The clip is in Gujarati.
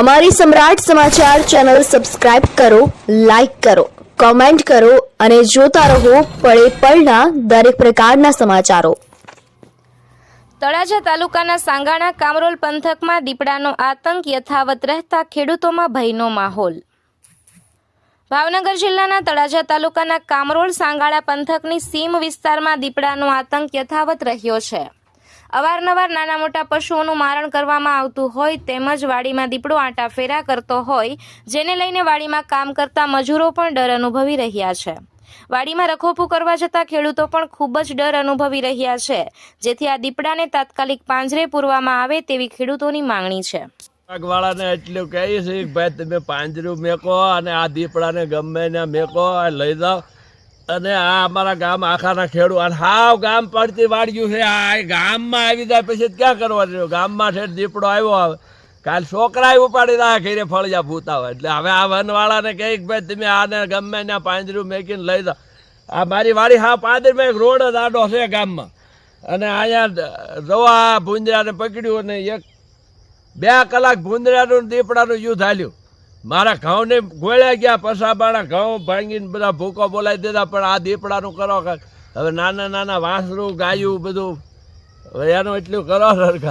અમારી સમ્રાટ સમાચાર ચેનલ સબસ્ક્રાઇબ કરો, લાઇક કરો, કોમેન્ટ કરો અને જોતા રહો પળે પળના દરેક પ્રકારના સમાચારો. તળાજા તાલુકાના સાંગાણા કામરોલ પંથકમાં દીપડાનો આતંક યથાવત રહેતા ખેડૂતોમાં ભયનો માહોલ. ભાવનગર જિલ્લાના તળાજા તાલુકાના કામરોલ સાંગાળા પંથકની સીમ વિસ્તારમાં દીપડાનો આતંક યથાવત રહ્યો છે. અવારનવાર નાના મોટા પશુઓનું મારણ કરવામાં આવતું હોય તેમજ વાડીમાં દીપડો આંટા ફેરા કરતો હોય, જેને લઈને વાડીમાં કામ કરતા મજૂરો પણ ડર અનુભવી રહ્યા છે. વાડીમાં રખોપું કરવા જતા ખેડૂતો પણ ખૂબ જ ડર અનુભવી રહ્યા છે, જેથી આ દીપડાને તાત્કાલિક પાંજરે પૂરવામાં આવે તેવી ખેડૂતોની માંગણી છે. વાળાને એટલું કહીએ છીએ ભાઈ, તમે પાંજરું મેકો અને આ દીપડાને ગમે ને મેકો લઈ જાઓ. અને આ અમારા ગામ આખાના ખેડૂત અને હાવ ગામ પડતી વાળ્યું છે. આ ગામમાં આવી જાય પછી ક્યાં કરવાનું? ગામમાં છે દીપડો આવ્યો આવે. કાલ છોકરા ઉપાડી રહ્યા ઘેરે ફળિયા ભૂતા હોય એટલે હવે આ વનવાળાને કહે કે ભાઈ, તમે આને ગમે ને પાંજરું મેકીને લઈ દો આ મારી વાડી હા પાંદરમાં એક રોડ જ આડો છે ગામમાં. અને અહીંયા રવા ભૂંજરાને પકડ્યું અને એક બે કલાક ભૂંજરાનું દીપડાનું યુદ્ધ હાલ્યું. મારા ઘઉંને ગોળ્યા ગયા પસાબાણા ઘઉં ભાંગીને બધા ભૂકો બોલાવી દીધા, પણ આ દીપડાનું કરો હવે નાના નાના વાંસરું, ગાયું બધું એનું એટલું કરો સરકાર.